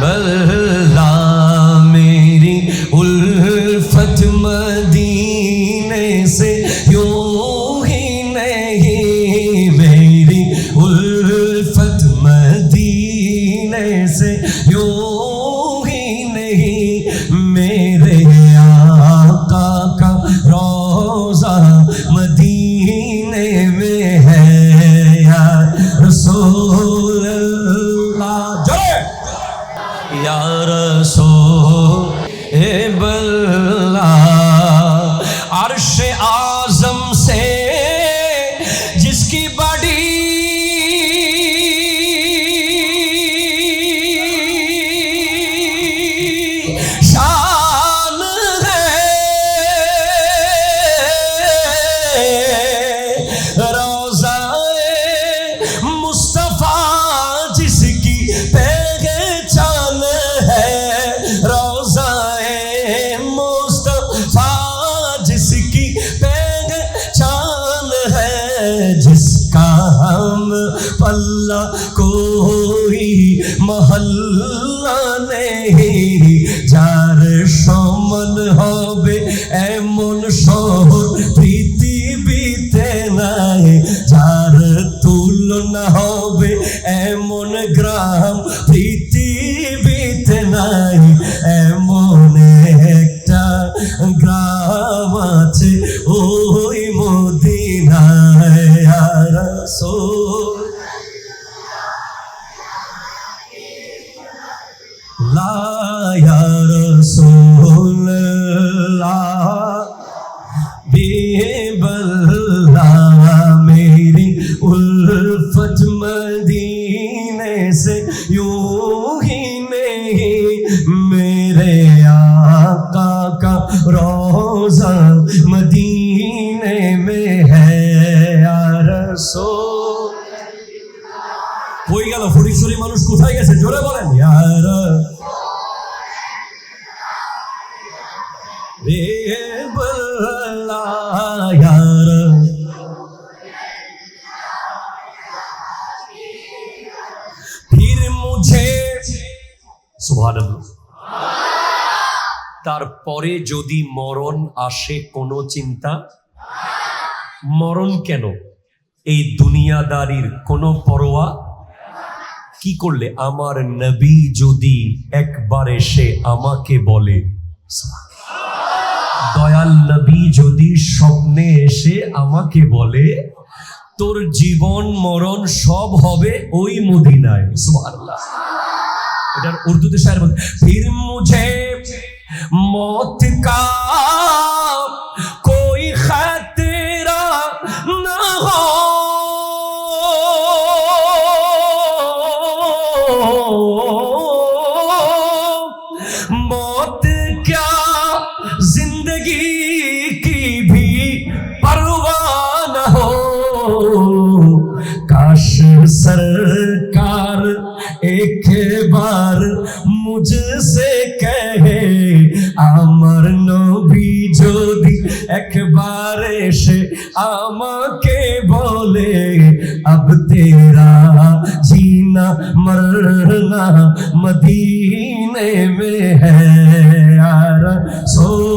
Mother سو اے بلا عرش آزم سے جس کی بات हम पल्ला कोई महल्ला नहीं যার সমান হবে এমন শহর পৃথিবীতে নাই যার তুলনা হবে এমন গ্রাম পৃথিবীতে اللہ یا رسول اللہ بے بلا میری الفت مدینے سے یوں ہی نہیں میرے آقا کا روزہ مدینے میں ہے یا رسول বিশ্বরী মানুষ কোথায় গেছে? জোরে বলেন। ফির মুঝে। তারপরে যদি মরণ আসে কোনো চিন্তা, মরণ কেন? এই দুনিয়াদারির কোনো পরোয়া কি করলে? আমার নবী যদি একবার এসে আমাকে বলে দয়াল নবী যদি স্বপ্নে এসে আমাকে বলে, তোর জীবন মরণ সব হবে ওই মদিনায়। সুবহানাল্লাহ। এটার উর্দুতে বলতে ফির মুঝে মত का मौत क्या जिंदगी की भी परवाह न हो काश सरकार एक बार मुझसे कहे আমার নবী যদি একবার এসে আমাকে বলে اب تیرا جینا مرنا مدینے میں ہے یار سو